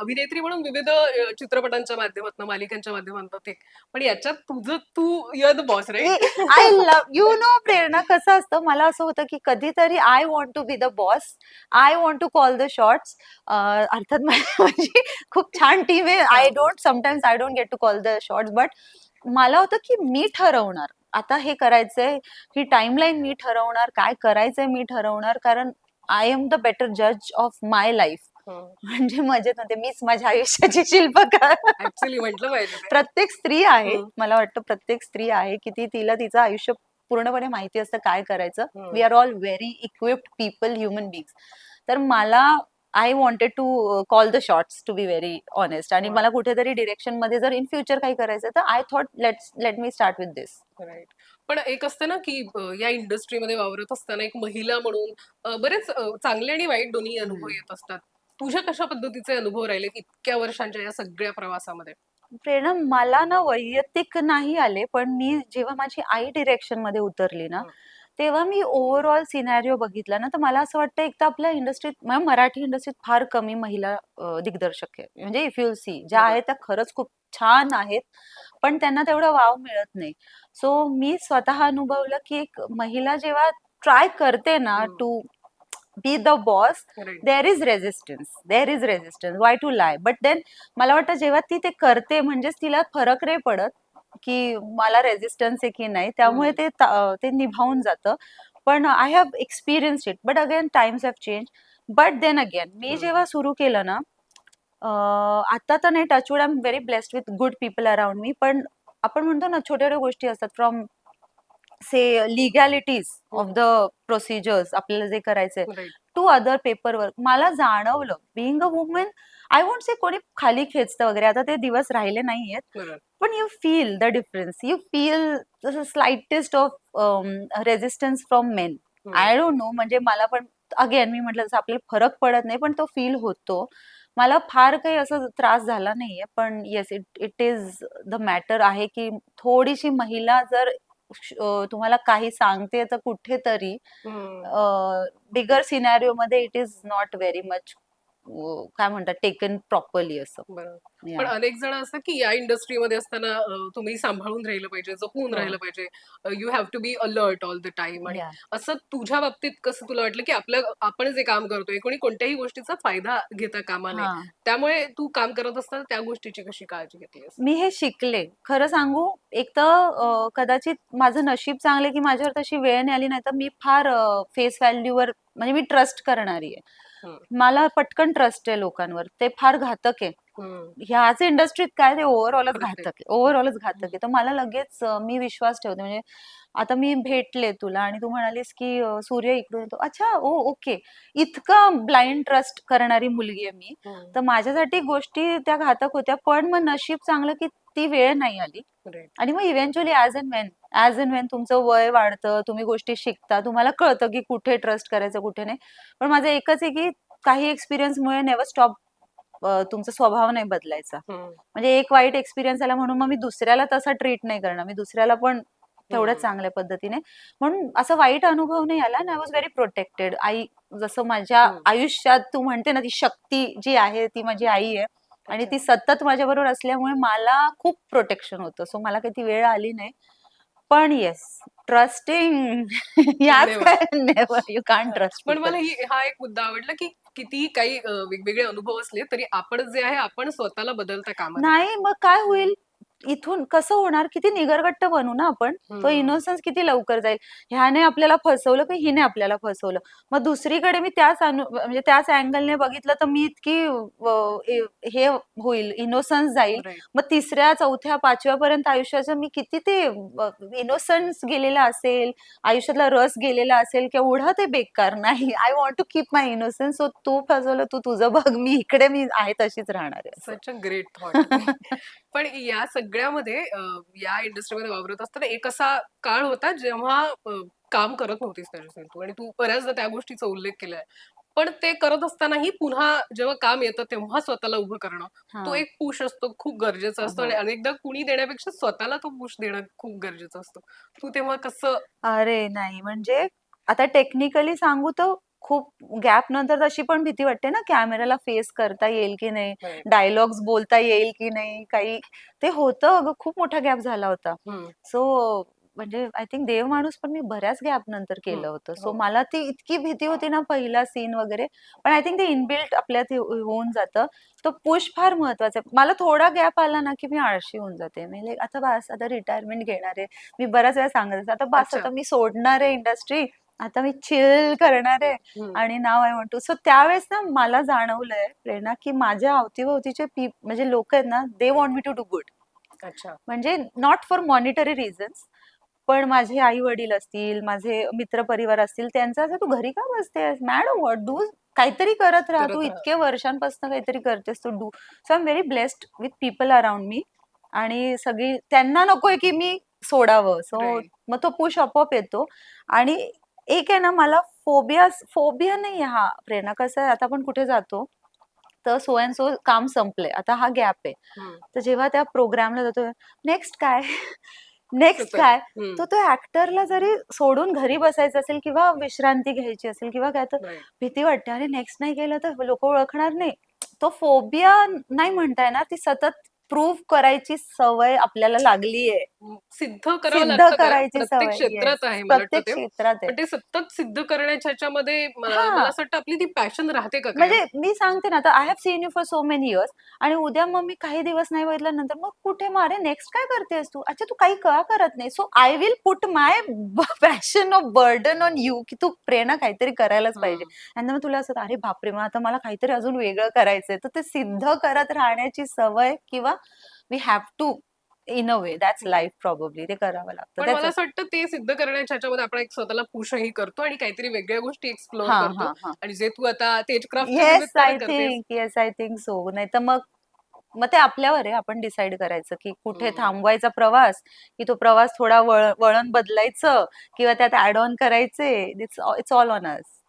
अभिनेत्री म्हणून विविध चित्रपटांच्या माध्यमातून मालिकांच्या माध्यमातून ते. पण याच्यात तुझं तू your the boss I love you know प्रेरणा कसं असतं? मला असं होतं की कधीतरी I want to be the boss I want to call the shots अर्थात माझी खूप छान टीम आहे. I don't sometimes I don't get to call the shots but मला होतं की मी ठरवणार. आता हे करायचंय ही टाइमलाईन मी ठरवणार काय करायचंय मी ठरवणार कारण आय एम द बेटर जज ऑफ माय लाईफ म्हणजे मजेत होते मीच माझ्या आयुष्याची शिल्पकार ऍक्च्युली म्हटलं पाहिजे ते. प्रत्येक स्त्री आहे. मला वाटतं प्रत्येक स्त्री आहे की ती तिला तिचं आयुष्य पूर्णपणे माहिती असतं काय करायचं. We are all very equipped people human beings तर मला I wanted to call the shots to be very honest आणि. मला कुठेतरी डिरेक्शनमध्ये जर इन फ्युचर काही करायचं तर I thought let's let me start with this right पण एक असतं ना की या इंडस्ट्रीमध्ये वावरत असताना एक महिला म्हणून बरेच चांगले आणि वाईट दोन्ही अनुभव. येत असतात तुझ्या कशा पद्धतीचे अनुभव राहिले इतक्या वर्षांच्या या सगळ्या प्रवासामध्ये प्रेरणा मला ना वैयक्तिक नाही आले पण मी जेव्हा माझी आई डिरेक्शनमध्ये उतरली ना. तेव्हा मी ओव्हरऑल सिनॅरिओ बघितला ना तर मला असं वाटतं एक तर आपल्या इंडस्ट्रीत मराठी इंडस्ट्रीत फार कमी महिला दिग्दर्शक आहे म्हणजे इफ यू सी ज्या. आहेत त्या खरंच खूप छान आहेत पण त्यांना तेवढा वाव मिळत नाही सो मी स्वतः अनुभवलं की एक महिला जेव्हा ट्राय करते ना. To be the boss there is resistance there is resistance why to lie but then मला वाटतं जेव्हा ती ते करते म्हणजेच तिला फरक नाही पडत की मला रेजिस्टन्स आहे की नाही त्यामुळे. ते ता- निभावून जातं. पण I have experience it but again times have change but then again मी. जेव्हा सुरू केलं ना आता तर नाही touchwood I am very blessed with good people around me पण आपण म्हणतो ना छोट्या छोट्या गोष्टी असतात. From say legalities of the procedures आपल्याला जे करायचंय. टू अदर पेपर वर्क मला जाणवलं being a woman I won't say कोणी खाली खेचतं वगैरे. आता ते दिवस राहिले नाहीयेत. पण you feel the difference you feel slightest of resistance from men. I don't know म्हणजे मला पण अगेन मी म्हटलं जसं आपल्याला फरक पडत नाही पण तो फील होतो. मला फार काही असं त्रास झाला नाहीये. पण yes it it is the matter आहे की थोडीशी महिला जर तुम्हाला काही सांगते तर कुठेतरी. बिगर सिनॅरिओ मध्ये it is not very much काय म्हणतात टेकन प्रॉपरली असं. पण अनेक जण असतात की या इंडस्ट्रीमध्ये असताना तुम्ही सांभाळून राहिलं पाहिजे जपून हो. राहिलं पाहिजे you have to be alert all the time आणि. असं तुझ्या बाबतीत कसं तुला वाटलं की आपलं आपण जे काम करतोय कोणी कोणत्याही गोष्टीचा फायदा घेता कामा नये हा. त्यामुळे तू काम करत असताना त्या गोष्टीची कशी काळजी घेतलीस मी हे शिकले खरं सांगू एक तर कदाचित माझं नशीब चांगलं की माझ्यावर तशी वेळ नाही आली नाही तर मी फार फेस व्हॅल्यूवर म्हणजे मी ट्रस्ट करणारी आहे. मला पटकन ट्रस्ट आहे लोकांवर. ते फार घातक आहे. ह्याच इंडस्ट्रीत काय ते ओव्हरऑलच. घातक आहे. ओव्हरऑलच घातक आहे. तर मला लगेच मी विश्वास ठेवते. म्हणजे आता मी भेटले तुला आणि तू म्हणालीस की सूर्य इकडून येतो. अच्छा ओ ओके. इतकं ब्लाइंड ट्रस्ट करणारी मुलगी आहे मी. तर माझ्यासाठी गोष्टी त्या घातक होत्या. पण मग नशीब चांगलं की ती वेळ नाही आली. आणि मग eventually as and when as and when तुमचं वय वाढतं तुम्ही गोष्टी शिकता तुम्हाला कळतं की कुठे ट्रस्ट करायचं कुठे नाही पण माझं एकच आहे की काही एक्सपिरियन्समुळे नेव्हर स्टॉप तुमचा स्वभाव नाही बदलायचा. म्हणजे एक वाईट एक्सपिरियन्स आला म्हणून मग मी दुसऱ्याला तसा ट्रीट नाही करणार मी दुसऱ्याला पण तेवढ्याच. चांगल्या पद्धतीने म्हणून असं वाईट अनुभव नाही आला आय वॉज व्हेरी प्रोटेक्टेड आई जसं माझ्या. आयुष्यात तू म्हणते ना ती शक्ती जी आहे ती माझी आई आहे आणि ती सतत माझ्या बरोबर असल्यामुळे मला खूप प्रोटेक्शन होतं. सो मला काही ती वेळ आली नाही. पण yes trusting you can trust पण मला ही हा एक मुद्दा आवडला की कितीही काही वेगवेगळे अनुभव असले तरी आपण जे आहे आपण स्वतःला बदलता कामा. नाही मग काय होईल? इथून कसं होणार? किती निगरगट्ट बनू ना आपण? तो. इनोसन्स किती लवकर जाईल? ह्याने आपल्याला फसवलं की हिने आपल्याला फसवलं? मग दुसरीकडे मी त्याच अनु म्हणजे त्याच अँगलने बघितलं तर मी इतकी हे होईल इनोसन्स जाईल. मग तिसऱ्या चौथ्या पाचव्या पर्यंत आयुष्याचं मी किती ते इनोसन्स गेलेला असेल आयुष्यातला रस गेलेला असेल केवढं ते बेकार नाही. I want to keep my innocence so तू फसवलं तू तुझं बघ. मी इकडे मी आहे तशीच राहणार आहे असं. सच अ ग्रेट थॉट पण या सगळ्यामध्ये या इंडस्ट्रीमध्ये वावरत असताना एक असा काळ होता जेव्हा काम करत नव्हतीस त्याच्यासाठी तू आणि तू बऱ्याचदा त्या गोष्टीचा उल्लेख केलाय. पण ते करत असतानाही पुन्हा जेव्हा काम येतं तेव्हा स्वतःला उभं करणं तो हा. एक पुश असतो खूप गरजेचा असतो आणि अनेकदा कुणी देण्यापेक्षा स्वतःला तो पुश देणं खूप गरजेचं असतं. तू तेव्हा कसं अरे नाही. म्हणजे आता टेक्निकली सांगू तर खूप गॅप नंतर तशी पण भीती वाटते ना कॅमेराला फेस करता येईल की नाही. डायलॉग्स बोलता येईल की नाही? काही ते होतं अगं खूप मोठा गॅप झाला होता. सो म्हणजे आय थिंक देव माणूस पण मी बऱ्याच गॅप नंतर केलं. होतं. सो हो. मला ती इतकी भीती होती ना पहिला सीन वगैरे. पण आय थिंक ते इनबिल्ट आपल्यात हे- होऊन जातं. तो पुश फार महत्त्वाचा आहे. मला थोडा गॅप आला ना की मी आळशी होऊन जाते. मी like, आता बस आता रिटायरमेंट घेणार आहे. मी बऱ्याच वेळा सांगत असते. आता बस. आता मी सोडणार आहे इंडस्ट्री आता मी चिल करणार आहे. हम्म. आणि नाव आय वॉन्ट टू सो त्यावेळेस ना मला जाणवलंय प्रेरणा की माझ्या अवतीभोवतीचे पी म्हणजे लोक आहेत ना they want me to do good अच्छा. म्हणजे नॉट फॉर मॉनिटरी रिझन्स पण माझे आई वडील असतील माझे मित्र परिवार असतील त्यांचं असं तू घरी का बसतेस? मॅड वॉट डू काहीतरी करत राहा. करत तू राहा. इतके वर्षांपासून काहीतरी करतेस तू do so I am very blessed with people around me आणि सगळी त्यांना नकोय की मी सोडावं. So Right. मग तो पुश आपोआप येतो. आणि एक आहे ना मला फोबिया फोबिया नाही हा प्रेरणा. कसं आहे आता आपण कुठे जातो तर सो अँड सो काम संपलंय. आता हा गॅप आहे. तर जेव्हा त्या प्रोग्रामला जातो नेक्स्ट काय? नेक्स्ट. काय. तो तो ऍक्टरला जरी सोडून घरी बसायचं असेल किंवा विश्रांती घ्यायची असेल किंवा काय तर. भीती वाटते. अरे नेक्स्ट नाही केलं तर लोक ओळखणार नाही. तो फोबिया नाही म्हणता येणार. ती सतत प्रूव्ह करायची सवय आपल्याला लागली आहे सिद्ध करावं सिद्ध लागतं? करायची प्रत्येक सवय क्षेत्रात. आहे मला वाटतं प्रत्येक ते क्षेत्रात आहे पण ते सतत सिद्ध करण्याच्या ह्याच्यामध्ये मला हा. मला असं वाटतं आपली ती पॅशन राहते का काय? म्हणजे मी सांगते ना आता I have seen you for so many years आणि उद्या मग मी काही दिवस नाही बघितल्यानंतर मग कुठे मग अरे नेक्स्ट काय करतेस तू अच्छा तू काही का करत नाही so I will put my passion of burden on you की तू प्रेरणा काहीतरी करायलाच पाहिजे. आणि मग तुला असं अरे बापरे मग आता मला काहीतरी अजून वेगळं करायचंय तर ते सिद्ध करत राहण्याची सवय किंवा we have to in a way that's life probably ते करावं लागतं. पण मला त्याचं असं वाटतं ते सिद्ध करण्याच्या ह्याच्यामध्ये आपण एक स्वतःला पुशही करतो आणि काहीतरी वेगळ्या गोष्टी एक्सप्लोर हा करतो. हा आणि जे तू आता तेजक्राफ्ट yes I think yes I think so नाही तर मग मग ते आपल्यावर आहे. आपण डिसाईड करायचं की कुठे हम्म. थांबवायचा प्रवास की तो प्रवास थोडा वळ- वळण बदलायचं किंवा त्यात ऍड ऑन करायचे. It's all on us